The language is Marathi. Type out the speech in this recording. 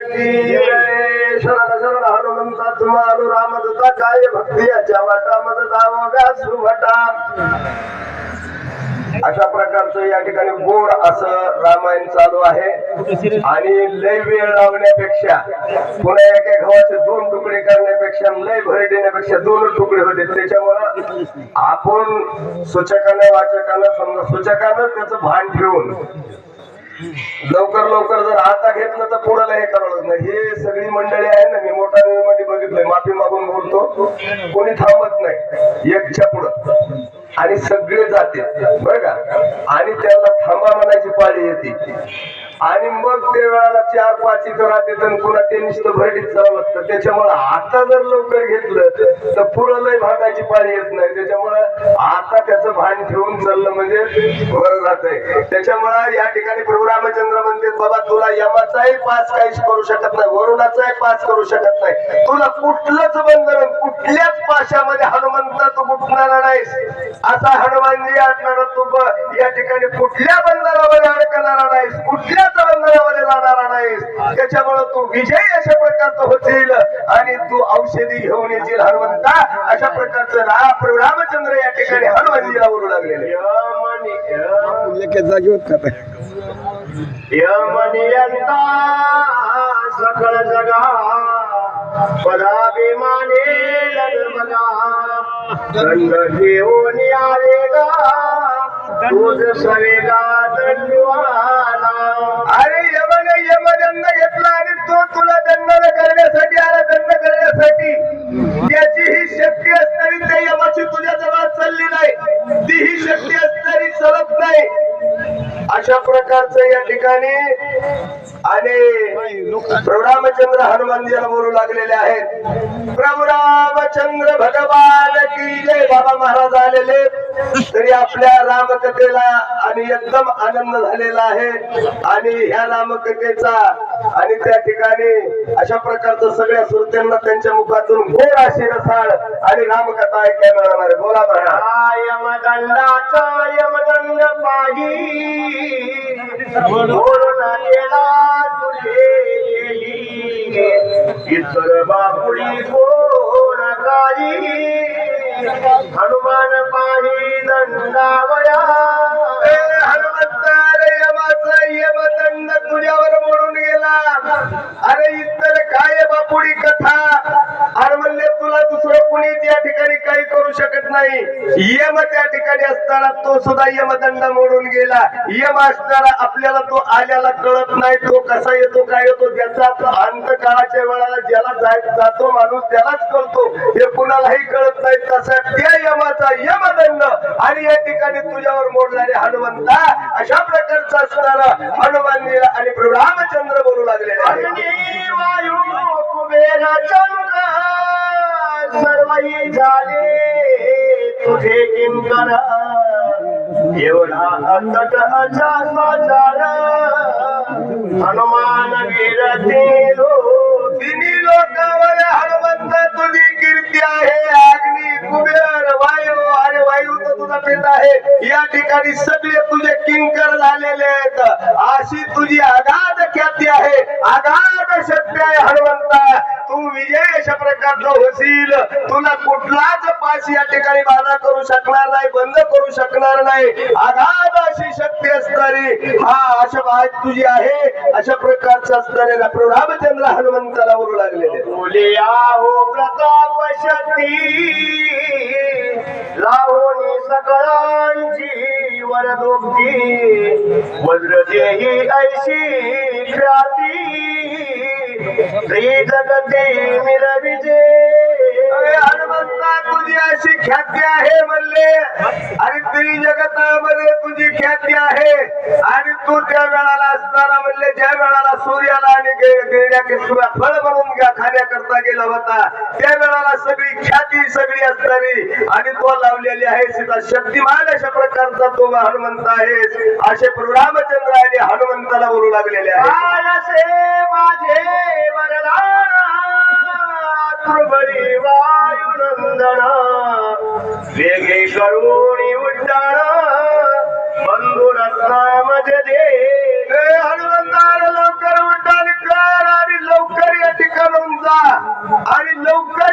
शरण शरण हनुमंता तुम्हाला रामदूता काय भक्ती याच्या वाटामध्ये जावं सुभटा अशा प्रकारचं या ठिकाणी गोड असं रामायण चालू आहे. आणि लय वेळ लावण्यापेक्षा पुन्हा एका गव्हाचे दोन तुकडे करण्यापेक्षा लय भर देण्यापेक्षा दोन तुकडे होते. त्याच्यामुळं आपण सूचकानं वाचकानं समजा सूचकानं त्याचं भान ठेवून लवकर लवकर जर आता घेतलं तर पुढं हे करावं नाही हे सगळी मंडळी आहे ना मी मोठा मध्ये बघितलंय. माफी मागून बोलतो. कोणी थांबत नाही. एकच्या पुढं. आणि सगळे जाते बर का? आणि त्याला थांबा म्हणायची पाळी येते. आणि मग ते वेळाला चार पाच इथं राहते तर पुन्हा ते नुसतं भरडीत चालत लागतं. त्याच्यामुळे आता जर लवकर घेतलं तर पुढं लय भागायची पाळी येत नाही. त्याच्यामुळे आता त्याचं भान ठेवून चाललं म्हणजे बरं जातंय. त्याच्यामुळे या ठिकाणी बाबा तुला यमाचाही पास काहीच करू शकत नाही वरुणाचाही पास करू शकत नाही. तुला कुठलंच बंधन कुठल्याच पाशामध्ये हनुमंत तू गुटणारा नाहीस. असा हनुमानजी असणारा तू ब- या ठिकाणी कुठल्या बंधनामध्ये अडकणारा नाहीस कुठल्याच बंधनामध्ये जाणारा नाहीस. त्याच्यामुळे तू विजय अशा प्रकारचा होतील आणि तू औषधी घेऊन येशील हनुमंता. अशा प्रकारचं रा प्रभू रामचंद्र या ठिकाणी हनुमानजीला बोलू लागलेले. जागी होत का यमनियंता सकळ जगा पदाभिमाने जन्मला दंड घेऊन आलेगा तुझ सवेगा दंडवाला। अरे प्रकारचं या ठिकाणी आणि प्रभुरामचंद्र हनुमानजीला बोलू लागलेले आहेत. प्रभू रामचंद्र भगवान की जय बाबा महाराज आलेले. तरी आपल्या रामकथेला आणि एकदम आनंद झालेला आहे. आणि ह्या रामकथेचा आणि त्या ठिकाणी अशा प्रकारचं सगळ्या श्रोत्यांना त्यांच्या मुखातून घोर अशी रसाळ आणि रामकथा ऐकायला बोला महाराज. यमदंडाचा यमदंड पाही म्हणून गेला. तुझे. इतर बापुडी कोण काही हनुमान पाही दंडावया. करू शकत नाही. यम त्या ठिकाणी असताना तो सुद्धा यमदंड मोडून गेला. यम असताना आपल्याला तो आल्याला कळत नाही तो कसा येतो काय येतो त्याचा अंतकाळाच्या वेळाला ज्याला जातो माणूस त्यालाच कळतो. हे कुणालाही कळत नाही तसा त्या यमाचा यमदंड आणि या ठिकाणी तुझ्यावर मोडणारे हनुमंता अशा प्रकारचा असणारा हनुमान आणि रामचंद्र बोलू लागलेले आहे वायू कुबेर चंद्र सर्वही झाले. तुझे किंकर एवढा हनुमान वीर तिन्ही लोकांवर हनुमंत तुझी कीर्ती आहे. अग्नी कुबेर वायू अरे वायू तर तुझा आहे. या ठिकाणी सगळे तुझे किंकर झालेले आहेत. अशी तुझी अगाध ख्याती आहे. अगाध शक्ती आहे हनुमंता. तू विजय अशा प्रकारचा होशील. तुला कुठलाच पास या ठिकाणी बाधा करू शकणार नाही बंद करू शकणार नाही. अगाध अशी शक्ती असणारी हा अशा बात तुझी आहे. अशा प्रकारचा असणारे प्रभू रामचंद्र हनुमंताला बोलू लागलेले. बोले आहो प्रताप शक्ती. लावणी सकळांची वरदोक्ती वज्र देही ऐशी ख्याती శ్రీ జగదేమి రవిజే हनुमंता तुझी अशी ख्याती आहे म्हणले. आणि ती जगतामध्ये तुझी ख्याती आहे. आणि तू त्या वेळाला असताना म्हणले ज्या वेळाला सूर्याला आणि गेल्या किस्मा फळ म्हणून खाण्याकरता गेला होता त्या वेळाला सगळी ख्याती सगळी असणारी आणि तो लावलेली आहे. सीता शक्तिमान अशा प्रकारचा तो हनुमंत आहे. असे प्रभू रामचंद्र आणि हनुमंताला बोलू लागलेले आहे. माझे वरदान बंधना वेगळी करून उड्डाणा बंधू रत्नामध्ये दे हनुमंताला लवकर उड्डाण कर आणि लवकर या ठिकाणून जा आणि लवकर